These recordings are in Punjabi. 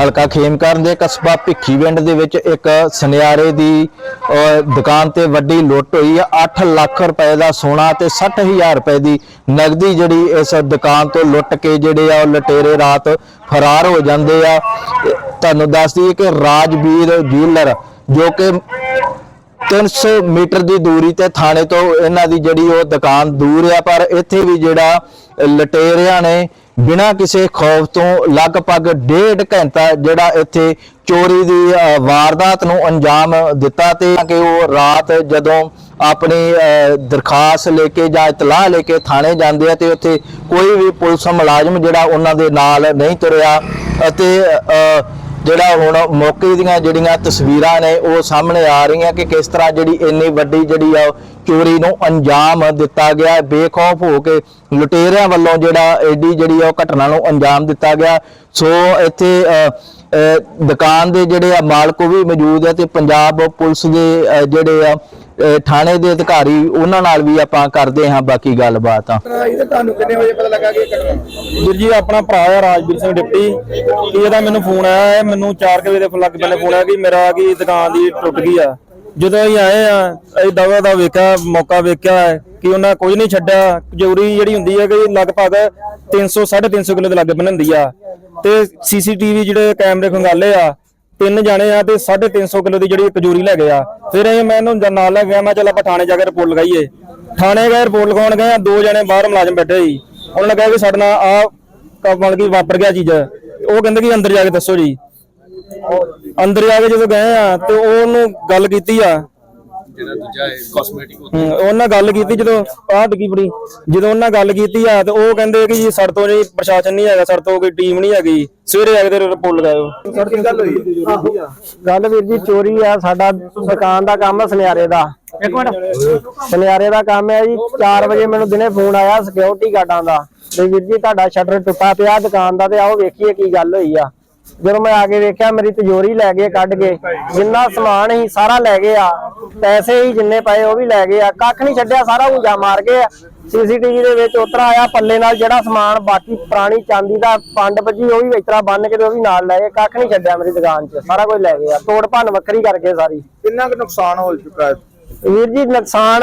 ਹਲਕਾ ਖੇਮਕਰਨ ਦੇ ਕਸਬਾ ਭਿੱਖੀਵਿੰਡ ਦੇ ਵਿੱਚ ਇੱਕ ਸੁਨਿਆਰੇ ਦੀ ਅਹ, ਦੁਕਾਨ ਤੇ ਵੱਡੀ ਲੁੱਟ ਹੋਈ ਆ 8 ਲੱਖ ਰੁਪਏ ਦਾ ਸੋਨਾ ਤੇ 60000 ਰੁਪਏ ਦੀ ਨਗਦੀ ਜਿਹੜੀ ਇਸ ਦੁਕਾਨ ਤੋਂ ਲੁੱਟ ਕੇ ਜਿਹੜੇ ਆ ਉਹ ਲਟੇਰੇ ਰਾਤ ਫਰਾਰ ਹੋ ਜਾਂਦੇ ਆ। ਤੁਹਾਨੂੰ ਦੱਸ ਦਈਏ ਕਿ ਰਾਜਵੀਰ ਜੂਲਰ ਜੋ ਕਿ 300 ਮੀਟਰ ਦੀ ਦੂਰੀ ਤੇ ਥਾਣੇ ਤੋਂ ਇਹਨਾਂ ਦੀ ਜਿਹੜੀ ਉਹ ਦੁਕਾਨ ਦੂਰ ਆ ਪਰ ਇੱਥੇ ਵੀ ਜਿਹੜਾ ਲਟੇਰਿਆਂ ਨੇ ਬਿਨਾਂ ਕਿਸੇ ਖੌਫ ਤੋਂ ਲਗਭਗ ਡੇਢ ਘੰਟਾ ਜਿਹੜਾ ਇੱਥੇ ਚੋਰੀ ਦੀ ਵਾਰਦਾਤ ਨੂੰ ਅੰਜਾਮ ਦਿੱਤਾ ਤੇ ਕਿ ਉਹ ਰਾਤ ਜਦੋਂ ਆਪਣੀ ਦਰਖਾਸਤ ਲੈ ਕੇ ਜਾਂ ਇਤਲਾਹ ਲੈ ਕੇ ਥਾਣੇ ਜਾਂਦੇ ਆ ਤੇ ਉੱਥੇ ਕੋਈ ਵੀ ਪੁਲਿਸ ਮੁਲਾਜ਼ਮ ਜਿਹੜਾ ਉਹਨਾਂ ਦੇ ਨਾਲ ਨਹੀਂ ਤੁਰਿਆ ਅਤੇ ਜਿਹੜਾ ਹੁਣ ਮੌਕੇ ਦੀਆਂ ਜਿਹੜੀਆਂ ਤਸਵੀਰਾਂ ਨੇ ਉਹ ਸਾਹਮਣੇ ਆ ਰਹੀਆਂ ਕਿ ਕਿਸ ਤਰ੍ਹਾਂ ਜਿਹੜੀ ਇੰਨੀ ਵੱਡੀ ਜਿਹੜੀ ਆ ਚੋਰੀ ਨੂੰ ਅੰਜਾਮ ਦਿੱਤਾ ਗਿਆ ਬੇਖੌਫ ਹੋ ਕੇ ਲੁਟੇਰਿਆਂ ਵੱਲੋਂ ਜਿਹੜਾ ਐਡੀ ਜਿਹੜੀ ਆ ਉਹ ਘਟਨਾ ਨੂੰ ਅੰਜਾਮ ਦਿੱਤਾ ਗਿਆ। ਸੋ ਇੱਥੇ ਅ, ਦੁਕਾਨ ਦੇ ਜਿਹੜੇ ਆ ਮਾਲਕ ਉਹ ਵੀ ਮੌਜੂਦ ਹੈ ਤੇ ਪੰਜਾਬ ਪੁਲਿਸ ਦੇ ਅ, ਜਿਹੜੇ ਆ ਥਾਣੇ ਦੇ ਅਧਿਕਾਰੀ ਉਹਨਾਂ ਨਾਲ ਵੀ ਆਪਾਂ ਕਰਦੇ ਹਾਂ ਬਾਕੀ ਗੱਲਬਾਤ ਆ। ਇਹ ਤੁਹਾਨੂੰ ਕਿੰਨੇ ਵਜੇ ਪਤਾ ਲੱਗਾ ਕਿ ਇਹ ਘਟਨਾ? ਵੀਰ ਜੀ ਆਪਣਾ ਭਰਾ ਆ ਰਾਜਵੀਰ ਸਿੰਘ ਡਿਪਟੀ। ਕਿ ਇਹਦਾ ਮੈਨੂੰ ਫੋਨ ਆਇਆ ਹੈ ਮੈਨੂੰ 4 ਵਜੇ ਦੇ ਲੱਗ ਪਹਿਲੇ ਫੋਨ ਆਇਆ ਕਿ ਮੇਰਾ ਕੀ ਦੁਕਾਨ ਦੀ ਟੁੱਟ ਗਈ ਆ। ਜਦੋਂ ਅਸੀਂ ਆਏ ਆ ਅਸੀਂ ਦਵਾ ਦਾ ਵੇਖਿਆ ਮੌਕਾ ਵੇਖਿਆ ਹੈ ਕਿ ਉਹਨਾਂ ਕੋਈ ਨਹੀਂ ਛੱਡਿਆ। ਜੂਰੀ ਜਿਹੜੀ ਹੁੰਦੀ ਹੈ ਕਿ ਲਗਭਗ 300 350 ਕਿਲੋ ਦੇ ਲੱਗ ਬਣਦੀ ਆ। ਤੇ ਸੀਸੀਟੀਵੀ ਜਿਹੜੇ ਕੈਮਰੇ ਖੰਗਾਲੇ ਆ ਤਿੰਨ ਜਾਣੇ ਆ ਤੇ 350 ਕਿਲੋ ਦੀ ਜਿਹੜੀ ਕਜੂਰੀ ਲੈ ਗਿਆ ਫਿਰ ਇਹ ਮੈਂ ਇਹਨੂੰ ਨਾਲ ਲੈ ਗਿਆ, ਮੈਂ ਚੱਲ ਆਪਾਂ ਥਾਣੇ ਜਾ ਕੇ ਰਿਪੋਰਟ ਲਗਾਈਏ। ਥਾਣੇ ਗਏ, ਰਿਪੋਰਟ ਲਗਾਉਣ ਗਏ, ਆ ਦੋ ਜਣੇ ਬਾਹਰ ਮੁਲਾਜ਼ਮ ਬੈਠੇ ਸੀ। ਉਹਨਾਂ ਨੇ ਕਿਹਾ ਕਿ ਸਾਡੇ ਨਾਲ ਆ ਕਮਲ ਕੀ ਵਾਪਰ ਗਿਆ ਚੀਜ਼। ਉਹ ਕਹਿੰਦੇ ਕਿ ਅੰਦਰ ਜਾ ਕੇ ਦੱਸੋ ਜੀ। ਅੰਦਰ ਜਾ ਕੇ ਜਦੋਂ ਗਏ ਆ ਤੇ ਉਹਨੂੰ ਗੱਲ ਕੀਤੀ ਆ ਜਿਹੜਾ ਦੂਜਾ ਹੈ ਕਾਸਮੈਟਿਕ ਹਮ, ਉਹਨਾਂ ਗੱਲ ਕੀਤੀ ਜਦੋਂ ਆਹ ਡਿੱਗੀ ਫੜੀ ਜਦੋਂ ਉਹਨਾਂ ਗੱਲ ਕੀਤੀ ਆ ਤੇ ਉਹ ਕਹਿੰਦੇ ਕਿ ਜੀ ਸਾਡੇ ਤੋਂ ਜੀ ਪ੍ਰਸ਼ਾਸਨ ਨਹੀਂ ਹੈਗਾ ਸਾਡੇ ਤੋਂ ਕੋਈ ਟੀਮ ਨਹੀਂ ਹੈਗੀ। ਸਵੇਰੇ ਆ ਕੇ ਤੇ ਰਿਪੋਰਟ ਲਗਾਇਓ ਗੱਲ ਹੋਈ? ਹੈ? ਗੱਲ ਵੀਰ ਜੀ ਚੋਰੀ ਆ ਸਾਡਾ ਦੁਕਾਨ ਦਾ ਕੰਮ ਆ ਸੁਨਿਆਰੇ ਦਾ। ਇੱਕ ਮਿੰਟ। ਸੁਨਿਆਰੇ ਦਾ ਕੰਮ ਹੈ ਜੀ 4 ਵਜੇ ਮੈਨੂੰ ਦਿਨੇ ਫੋਨ ਆਇਆ ਸਿਕਿਉਰਿਟੀ ਗਾਰਡਾਂ ਦਾ। ਵੀਰ ਜੀ ਤੁਹਾਡਾ ਸ਼ਟਰ ਟੁੱਟਾ ਪਿਆ ਦੁਕਾਨ ਦਾ ਤੇ ਆਓ ਵੇਖੀਏ ਕੀ ਗੱਲ ਹੋਈ ਆ। ਜਦੋਂ ਮੈਂ ਆ ਕੇ ਵੇਖਿਆ, ਮੇਰੀ ਤਿਜੋਰੀ ਲੈ ਗਏ ਕੱਢ ਕੇ। ਜਿੰਨਾ ਸਮਾਨ ਸੀ, ਸਾਰਾ ਲੈ ਗਏ ਆ। ਪੈਸੇ ਹੀ ਜਿੰਨੇ ਪਏ, ਉਹ ਵੀ ਲੈ ਗਏ ਆ। ਕੱਖ ਨਹੀਂ ਛੱਡਿਆ, ਸਾਰਾ ਉਂਜਾ ਮਾਰ ਗਏ ਆ। ਸੀਸੀਟੀਵੀ ਦੇ ਵਿੱਚ ਉਤਰਾ ਆਇਆ, ਪੱਲੇ ਨਾਲ ਜਿਹੜਾ ਸਮਾਨ ਬਾਕੀ ਪੁਰਾਣੀ ਚਾਂਦੀ ਦਾ ਪੰਡ ਵੱਜੀ, ਉਹ ਵੀ ਇਤਰਾ ਬੰਨ ਕੇ ਉਹ ਵੀ ਨਾਲ ਲੈ ਗਏ। ਕੱਖ ਨਹੀਂ ਛੱਡਿਆ ਮੇਰੀ ਦੁਕਾਨ 'ਚ। ਸਾਰਾ ਕੁਝ ਲੈ ਗਏ ਆ। ਤੋੜ ਭੰਨ ਵੱਖਰੀ ਕਰਕੇ ਸਾਰੀ। ਕਿੰਨਾ ਕੁ ਨੁਕਸਾਨ ਹੋ ਚੁੱਕਾ ਹੈ? ਵੀਰ ਜੀ ਨੁਕਸਾਨ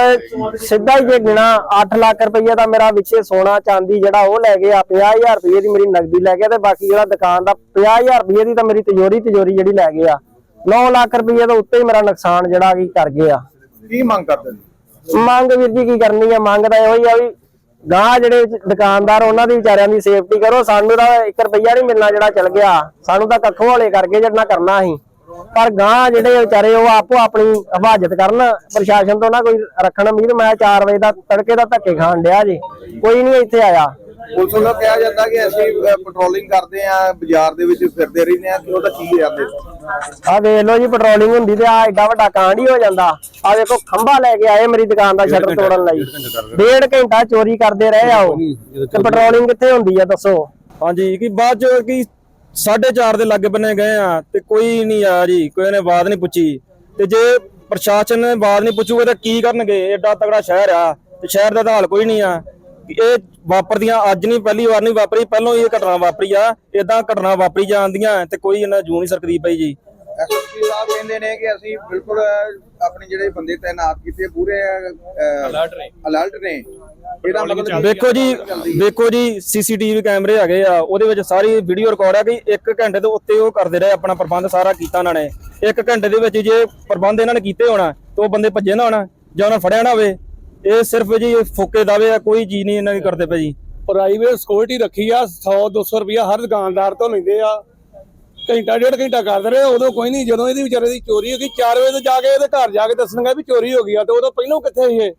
ਸਿੱਧਾ ਹੀ ਜੇ ਗਿਣਾ 8 ਲੱਖ ਰੁਪਈਆ ਦਾ ਮੇਰਾ ਵਿੱਚੇ ਸੋਨਾ ਚਾਂਦੀ ਜਿਹੜਾ ਉਹ ਲੈ ਗਏ ਆ 50000 ਰੁਪਏ ਦੀ ਮੇਰੀ ਨਗਦੀ ਲੈ ਗਏ ਤੇ ਬਾਕੀ ਜਿਹੜਾ ਦੁਕਾਨ ਦਾ 50000 ਰੁਪਏ ਦੀ ਤਾਂ ਮੇਰੀ ਤਿਜੋਰੀ ਤਿਜੋਰੀ ਜਿਹੜੀ ਲੈ ਗਏ ਆ 9 ਲੱਖ ਰੁਪਏ ਤੋਂ ਉੱਤੇ ਹੀ ਮੇਰਾ ਨੁਕਸਾਨ ਜਿਹੜਾ ਕੀ ਕਰ ਗਏ ਆ ਕੀ ਮੰਗ ਕਰਦੇ ਨੇ? ਮੰਗ ਵੀਰ ਜੀ ਕੀ ਕਰਨੀ ਆ? ਮੰਗ ਤਾਂ ਇਹੋ ਹੀ ਆ ਵੀ ਗਾਂ ਜਿਹੜੇ ਦੁਕਾਨਦਾਰ ਉਹਨਾਂ ਦੀ ਵਿਚਾਰਿਆਂ ਦੀ ਸੇਫਟੀ ਕਰੋ। ਸਾਨੂੰ ਤਾਂ 1 ਰੁਪਈਆ ਨਹੀਂ ਮਿਲਣਾ ਜਿਹੜਾ ਚਲ ਗਿਆ। ਸਾਨੂੰ ਤਾਂ ਕੱਖੋਂ ਵਾਲੇ ਕਰਕੇ ਜਿਹੜਾ ਕਰਨਾ ਸੀ ਪਰ ਗਾਂ ਜਿਹੜੇ ਵਿਚਾਰੇ ਉਹ ਆਪੋ ਆਪਣੀ ਹਿਫਾਜ਼ਤ ਕਰਨ। ਪ੍ਰਸ਼ਾਸਨ ਤੋਂ ਨਾ ਕੋਈ ਰੱਖਣ ਉਮੀਦ ਮੈਂ 4 ਵਜੇ ਦਾ ਤੜਕੇ ਦਾ ਧੱਕੇ ਖਾਣ ਡਿਆ ਜੀ। ਕੋਈ ਨਹੀਂ ਇੱਥੇ ਆਇਆ। ਪੁਲਿਸ ਵੱਲੋਂ ਕਿਹਾ ਜਾਂਦਾ ਕਿ ਅਸੀਂ ਪੈਟਰੋਲਿੰਗ ਕਰਦੇ ਆ ਬਾਜ਼ਾਰ ਦੇ ਵਿੱਚ ਫਿਰਦੇ ਰਹਿੰਦੇ ਆ ਕਿ ਉਹਦਾ ਕੀ ਜਾਂਦੇ ਆ ਵੇਖ ਲਓ ਜੀ ਪੈਟਰੋਲਿੰਗ ਹੁੰਦੀ ਤੇ ਆ ਐਡਾ ਵੱਡਾ ਕਾਂਡ ਹੀ ਹੋ ਜਾਂਦਾ। ਆ ਦੇਖੋ ਖੰਭਾ ਲੈ ਕੇ ਆਏ ਮੇਰੀ ਦੁਕਾਨ ਦਾ ਸ਼ਟਰ ਤੋੜਨ ਲਈ। ਡੇਢ ਘੰਟਾ ਚੋਰੀ ਕਰਦੇ ਰਹੇ ਆ ਉਹ। ਤੇ ਪੈਟਰੋਲਿੰਗ ਕਿੱਥੇ ਹੁੰਦੀ ਆ ਦੱਸੋ? ਹਾਂਜੀ ਕਿ ਬਾਅਦ ਚ ਕਿ 4:30 ਦੇ ਲੱਗੇ ਬੰਨੇ ਗਏ ਆ ਤੇ ਕੋਈ ਨਹੀਂ ਆਇਆ ਜੀ, ਕੋਈ ਨੇ ਬਾਤ ਨਹੀਂ ਪੁੱਛੀ। ਤੇ ਜੇ ਪ੍ਰਸ਼ਾਸਨ ਨੇ ਬਾਤ ਨਹੀਂ ਪੁੱਛੂਗਾ ਤਾਂ ਕੀ ਕਰਨਗੇ? ਏਡਾ ਤਗੜਾ ਸ਼ਹਿਰ ਆ ਤੇ ਸ਼ਹਿਰ ਦਾ ਤਾਂ ਹਾਲ ਕੋਈ ਨਹੀਂ ਆ। ਇਹ ਵਾਪਰਦੀਆਂ ਅੱਜ ਨਹੀਂ, ਪਹਿਲੀ ਵਾਰ ਨਹੀਂ ਵਾਪਰੀ, ਪਹਿਲਾਂ ਇਹ ਘਟਨਾ ਵਾਪਰੀ ਆ। ਇਦਾਂ ਘਟਨਾ ਵਾਪਰੀ ਜਾਂਦੀਆਂ ਤੇ ਕੋਈ ਇਹਨਾਂ ਜੂ ਨਹੀਂ ਸਰਕਦੀ ਪਈ ਜੀ। ਐਸਐਸਪੀ ਸਾਹਿਬ ਕਹਿੰਦੇ ਨੇ ਕਿ ਅਸੀਂ ਬਿਲਕੁਲ ਆਪਣੇ ਜਿਹੜੇ ਬੰਦੇ ਤਾਇਨਾਤ ਕੀਤੇ ਪੂਰੇ ਅਲਰਟ ਨੇ। ਅਲਰਟ ਨੇ। ਇਹਦਾ ਮਤਲਬ ਵੇਖੋ ਜੀ ਵੇਖੋ ਜੀ ਸੀਸੀਟੀਵੀ ਕੈਮਰੇ ਹੈਗੇ ਆ ਉਹਦੇ ਵਿੱਚ ਸਾਰੀ ਵੀਡੀਓ ਰਿਕਾਰਡ ਆ ਕਿ 1 ਘੰਟੇ ਤੋਂ ਉੱਤੇ ਉਹ ਕਰਦੇ ਰਹੇ ਆਪਣਾ ਪ੍ਰਬੰਧ ਸਾਰਾ ਕੀਤਾ ਉਹਨਾਂ ਨੇ। 1 ਘੰਟੇ ਦੇ ਵਿੱਚ ਜੇ ਪ੍ਰਬੰਧ ਇਹਨਾਂ ਨੇ ਕੀਤੇ ਹੋਣਾ ਤੇ ਉਹ ਬੰਦੇ ਭੱਜੇ ਨਾ ਹੋਣਾ ਜਾਂ ਉਹਨਾਂ ਫੜਿਆ ਨਾ ਹੋਵੇ। ਇਹ ਸਿਰਫ ਜੀ ਫੋਕੇ ਦਾਵੇ ਆ ਕੋਈ ਚੀਜ਼ ਨਹੀਂ ਇਹਨਾਂ ਦੀ ਕਰਦੇ ਪਏ ਜੀ। ਪ੍ਰਾਈਵੇਟ ਸਿਕਿਉਰਿਟੀ ਰੱਖੀ ਆ 100 200 ਰੁਪਇਆ ਹਰ ਦੁਕਾਨਦਾਰ ਤੋਂ ਲੈਂਦੇ ਆ। ਘੰਟਾ ਡੇਢ ਘੰਟਾ ਕਰਦੇ ਰਹੇ ਉਦੋਂ ਕੋਈ ਨਹੀਂ ਜਦੋਂ ਇਹਦੀ ਵਿਚਾਰੇ ਦੀ ਚੋਰੀ ਹੋ ਗਈ 4 ਵਜੇ ਤੋਂ ਜਾ ਕੇ ਇਹਦੇ ਘਰ ਜਾ ਕੇ ਦੱਸਣਗੇ ਵੀ ਚੋਰੀ ਹੋ ਗਈ ਆ ਤੇ ਉਦੋਂ ਪਹਿਲਾਂ ਕਿੱਥੇ ਸੀ ਇਹ?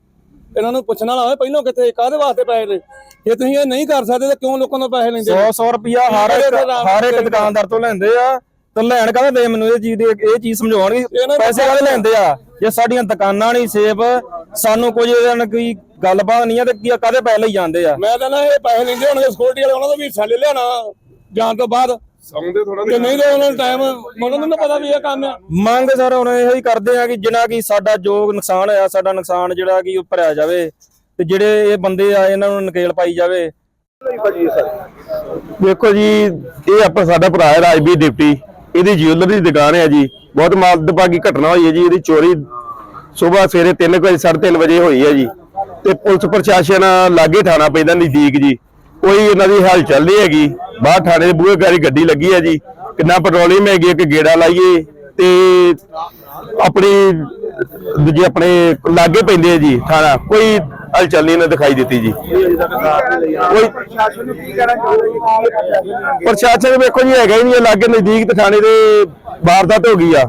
ਇਹਨਾਂ ਨੂੰ ਪੁੱਛਣਾ ਨਾ ਹੋਵੇ ਪਹਿਲਾਂ ਕਿੱਥੇ ਕਾਹਦੇ ਵਾਸਤੇ ਪੈਸੇ ਨੇ ਜੇ ਤੁਸੀਂ ਇਹ ਨਹੀਂ ਕਰ ਸਕਦੇ ਤਾਂ ਕਿਉਂ ਲੋਕਾਂ ਤੋਂ ਪੈਸੇ ਲੈਂਦੇ 100 100 ਰੁਪਿਆ ਹਰ ਇੱਕ ਹਰ ਇੱਕ ਦੁਕਾਨਦਾਰ ਤੋਂ ਲੈਂਦੇ ਆ ਤੇ ਲੈਣ ਕਾਹਦੇ ਦੇ ਮੈਨੂੰ ਇਹ ਚੀਜ਼ ਦੀ ਇਹ ਚੀਜ਼ ਸਮਝਾਉਣਗੇ ਇਹਨਾਂ ਪੈਸੇ ਕਾਹਦੇ ਲੈਂਦੇ ਆ? ਜੇ ਸਾਡੀਆਂ ਦੁਕਾਨਾਂ ਨਹੀਂ ਸੇਫ ਸਾਨੂੰ ਕੋਈ ਇਹਦੇ ਨਾਲ ਕੋਈ ਗੱਲਬਾਤ ਨਹੀਂ ਆ ਤੇ ਕੀ ਕਾਹਦੇ ਪੈਸੇ ਲਈ ਜਾਂਦੇ ਆ? ਮੈਂ ਤਾਂ ਨਾ ਇਹ ਪੈਸੇ ਲੈਂਦੇ ਹੋਣਗੇ ਸਿਕਿਉਰਿਟੀ ਵਾਲੇ ਉਹਨਾਂ ਦਾ ਵੀ ਹਿੱਸਾ ਲੈ ਲਿਆਣਾ ਜਾਣ ਤੋਂ ਬਾਅਦ। ਸੌਂਦੇ ਥੋੜਾ ਤੇ ਨਹੀਂ ਤਾਂ ਉਹਨਾਂ ਨੂੰ ਟਾਈਮ ਉਹਨਾਂ ਨੂੰ ਨੀ ਪਤਾ ਵੀ ਇਹ ਕੰਮ ਆ। ਮੰਗ ਸਰ ਹੁਣ ਇਹੋ ਹੀ ਕਰਦੇ ਆ ਕਿ ਜਿੰਨਾ ਕੀ ਸਾਡਾ ਜੋ ਨੁਕਸਾਨ ਹੋਇਆ ਸਾਡਾ ਨੁਕਸਾਨ ਜਿਹੜਾ ਕਿ ਉਹ ਭਰਿਆ ਜਾਵੇ ਤੇ ਜਿਹੜੇ ਇਹ ਬੰਦੇ ਆ ਇਹਨਾਂ ਨੂੰ ਨਕੇਲ ਪਾਈ ਜਾਵੇ। ਦੇਖੋ ਜੀ ਇਹ ਆਪਾਂ ਸਾਡਾ ਭਰਾ ਹੈ ਰਾਜਵੀਰ ਡਿਪਟੀ। ਇਹਦੀ ਜਿਊਲਰੀ ਦੀ ਦੁਕਾਨ ਹੈ ਜੀ। ਬਹੁਤ ਮਾਦਭਾਗੀ ਘਟਨਾ ਹੋਈ ਹੈ ਜੀ। ਇਹਦੀ ਚੋਰੀ ਸਵੇਰ ਸਵੇਰੇ 3 ਵਜੇ 3:30 ਵਜੇ ਹੋਈ ਹੈ ਜੀ। ਤੇ ਪੁਲਿਸ ਪ੍ਰਸ਼ਾਸਨ ਲਾਗੇ ਥਾਣਾ ਪੈਂਦਾ ਨਜ਼ਦੀਕ ਜੀ। ਕੋਈ ਇਹਨਾਂ ਦੀ ਹਲਚਲ ਨਹੀਂ ਹੈਗੀ। ਬਾਹਰ ਥਾਣੇ ਦੇ ਬੂਹੇ ਗਾੜੀ ਗੱਡੀ ਲੱਗੀ ਹੈ ਜੀ। ਕਿੰਨਾ ਪੈਟਰੋਲਿੰਗ ਹੈਗੀ ਹੈ ਗੇੜਾ ਲਾਈਏ ਤੇ ਆਪਣੀ, ਦੂਜੇ ਆਪਣੇ ਲਾਗੇ ਪੈਂਦੇ ਆ ਜੀ ਥਾਣਾ। ਕੋਈ ਹਲਚਲ ਨਹੀਂ ਇਹਨਾਂ ਦਿਖਾਈ ਦਿੱਤੀ ਜੀ। ਕੋਈ ਪ੍ਰਸ਼ਾਸਨ ਨੂੰ ਕੀ ਕਹਿਣਾ ਚਾਹੁੰਦੇ ਪ੍ਰਸ਼ਾਸਨ ਵੇਖੋ ਜੀ, ਹੈਗਾ ਹੀ ਨਹੀਂ ਲਾਗੇ ਨਜ਼ਦੀਕ ਥਾਣੇ ਦੇ ਵਾਰਦਾਤ ਹੋ ਗਈ ਆ।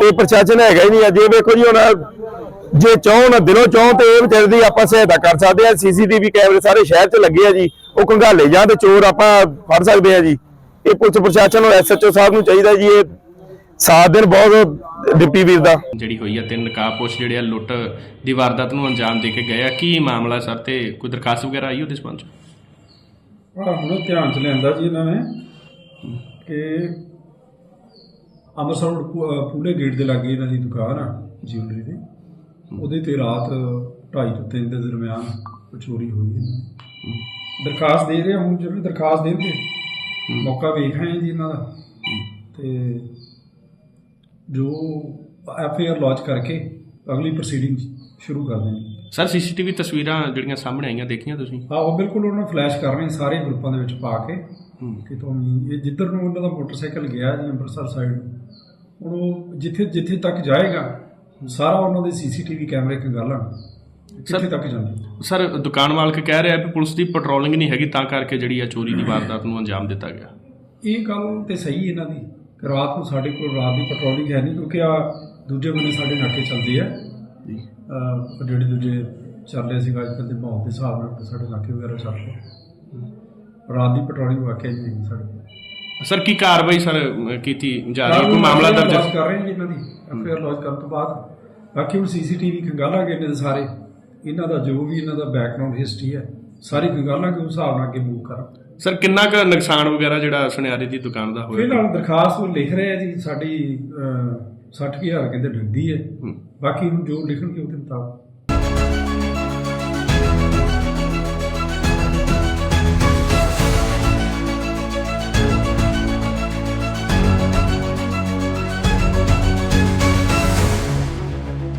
ਤੇ ਪ੍ਰਸ਼ਾਸਨ ਹੈਗਾ ਹੀ ਨਹੀਂ ਆ ਜੇ ਵੇਖੋ ਜੀ, ਹੁਣ ਜੇ ਚਾਹਣ ਦਿਲੋਂ ਚਾਹਣ ਤੇ ਇਹ ਵਿਚਾਰੇ ਦੀ ਆਪਾਂ ਸਹਾਇਤਾ ਕਰ ਸਕਦੇ ਆ ਸੀਸੀਟੀਵੀ ਕੈਮਰੇ ਸਾਰੇ ਸ਼ਹਿਰ 'ਚ ਲੱਗੇ ਆ ਜੀ ਉਹ ਕੰਘਾਲੇ ਜਾਂ ਤੇ ਚੋਰ ਆਪਾਂ ਫੜ ਸਕਦੇ ਆ ਜੀ। ਇਹ ਪੁਲਿਸ ਪ੍ਰਸ਼ਾਸਨ ਨੂੰ ਐਸਐਚਓ ਸਾਹਿਬ ਨੂੰ ਚਾਹੀਦਾ ਜੀ ਇਹ ਸਾਥ ਦੇਣ ਬਹੁਤ ਡਿਪਟੀ ਵੀਰ ਦਾ। ਜਿਹੜੀ ਹੋਈ ਆ ਤਿੰਨ ਨਕਾਬਪੋਸ਼ ਜਿਹੜੇ ਆ ਲੁੱਟ ਦੀ ਵਾਰਦਾਤ ਨੂੰ ਅੰਜਾਮ ਦੇ ਕੇ ਗਏ ਆ। ਕੀ ਮਾਮਲਾ ਸਰ ਤੇ ਕੋਈ ਦਰਖਾਸਤ ਵਗੈਰਾ ਆਈ ਉਹਦੇ ਸੰਬੰਧ ਚ? ਆ ਹੁਣ ਧਿਆਨ ਚ ਲਿਆਂਦਾ ਜੀ ਇਹਨਾਂ ਨੇ ਕਿ ਅੰਮ੍ਰਿਤਸਰ ਪੂਲੇ ਗੇਟ ਦੇ ਲਾਗੇ ਇਹਨਾਂ ਦੀ ਦੁਕਾਨ ਆ ਜਿਊਲਰੀ ਦੀ। ਉਹਦੇ ਤੇ ਰਾਤ 2:30 ਤੋਂ 3 ਦੇ ਦਰਮਿਆਨ ਚੋਰੀ ਹੋਈ ਹੈ। ਦਰਖਾਸਤ ਦੇ ਰਹੇ ਹਾਂ, ਹੁਣ ਜਿਹੜੀ ਦਰਖਾਸਤ ਦੇਣਗੇ ਮੌਕਾ ਵੇਖ ਰਹੇ ਹਾਂ ਜੀ ਇਹਨਾਂ ਦਾ। ਤੇ ਜੋ ਐਫ ਆਈ ਆਰ ਲੌਂਚ ਕਰਕੇ ਅਗਲੀ ਪ੍ਰੋਸੀਡਿੰਗ ਸ਼ੁਰੂ ਕਰ ਦੇਣੀ ਸਰ ਸੀਸੀਟੀਵੀ ਤਸਵੀਰਾਂ ਜਿਹੜੀਆਂ ਸਾਹਮਣੇ ਆਈਆਂ ਦੇਖੀਆਂ ਤੁਸੀਂ? ਹਾਂ ਉਹ ਬਿਲਕੁਲ ਉਹਨਾਂ ਨੂੰ ਫਲੈਸ਼ ਕਰ ਰਹੇ ਸਾਰੇ ਗਰੁੱਪਾਂ ਦੇ ਵਿੱਚ ਪਾ ਕੇ ਕਿ ਤੁਹਾਨੂੰ ਇਹ ਜਿੱਧਰ ਨੂੰ ਉਹਨਾਂ ਦਾ ਮੋਟਰਸਾਈਕਲ ਗਿਆ ਜੀ ਅੰਮ੍ਰਿਤਸਰ ਸਾਈਡ ਹੁਣ ਉਹ ਜਿੱਥੇ ਜਿੱਥੇ ਤੱਕ ਜਾਏਗਾ ਸਾਰਾ ਉਹਨਾਂ ਦੇ ਸੀਸੀਟੀਵੀ ਕੈਮਰੇ ਕੰਗਾਲਣ ਕਿੱਥੇ ਤੱਕ ਜਾਂਦੀ? ਸਰ ਦੁਕਾਨ ਮਾਲਕ ਕਹਿ ਰਿਹਾ ਵੀ ਪੁਲਿਸ ਦੀ ਪੈਟਰੋਲਿੰਗ ਨਹੀਂ ਹੈਗੀ ਤਾਂ ਕਰਕੇ ਜਿਹੜੀ ਆ ਚੋਰੀ ਦੀ ਵਾਰਦਾਤ ਨੂੰ ਅੰਜਾਮ ਦਿੱਤਾ ਗਿਆ। ਇਹ ਗੱਲ ਤੇ ਸਹੀ ਇਹਨਾਂ ਦੀ। ਕਿ ਰਾਤ ਨੂੰ ਸਾਡੇ ਕੋਲ ਰਾਤ ਦੀ ਪੈਟਰੋਲਿੰਗ ਹੈ ਨਹੀਂ ਕਿਉਂਕਿ ਆ ਦੂਜੇ ਬੰਨੇ ਸਾਡੇ ਨਾਕੇ ਚੱਲਦੇ ਆ। ਅਹ ਜਿਹੜੇ ਦੂਜੇ ਚੱਲ ਰਹੇ ਸੀਗਾ ਅੱਜ ਕੱਲ੍ਹ ਦੇ ਮਾਹੌਲ ਦੇ ਹਿਸਾਬ ਨਾਲ ਸਾਡੇ ਨਾਕੇ ਵਗੈਰਾ ਚੱਲਦੇ ਰਾਤ ਦੀ ਪੈਟਰੋਲਿੰਗ ਵਾਕਿਆ ਨਹੀਂ ਹੈਗੀ ਸਾਡੇ ਸਰ ਕੀ ਕਾਰਵਾਈ ਸਰ ਕੀਤੀ ਜਾ ਰਹੀ ਹੈ? ਕੋਈ ਮਾਮਲਾ ਦਰਜ ਕਰ ਰਹੇ ਜੀ ਇਹਨਾਂ ਦੀ। ਐਫਆਈਆਰ ਲੌਂਚ ਕਰਨ ਤੋਂ ਬਾਅਦ। ਬਾਕੀ ਹੁਣ ਸੀਸੀਟੀਵੀ ਖੰਗਾਲਾਂਗੇ ਇਹਨਾਂ ਦੇ ਸਾਰੇ। ਇਹਨਾਂ ਦਾ ਜੋ ਵੀ ਇਹਨਾਂ ਦਾ ਬੈਕਗ੍ਰਾਉਂਡ ਹਿਸਟਰੀ ਹੈ ਸਾਰੀ ਖੰਗਾਲਾਂਗੇ ਉਸ ਹਿਸਾਬ ਨਾਲ ਅੱਗੇ ਮੂਵ ਕਰਾਂਗੇ ਸਰ ਕਿੰਨਾ ਕੁ ਨੁਕਸਾਨ ਵਗੈਰਾ ਜਿਹੜਾ ਸੁਨਿਆਰੇ ਦੀ ਦੁਕਾਨ ਦਾ ਹੋਇਆ? ਫਿਲਹਾਲ ਦਰਖਾਸਤ ਉਹ ਲਿਖ ਰਹੇ ਜੀ ਸਾਡੀ ਅਹ, 60000 ਕਹਿੰਦੇ ਡਿੱਗਦੀ ਹੈ। ਬਾਕੀ ਹੁਣ ਜੋ ਲਿਖਣਗੇ ਉਹਦੇ ਮੁਤਾਬਕ।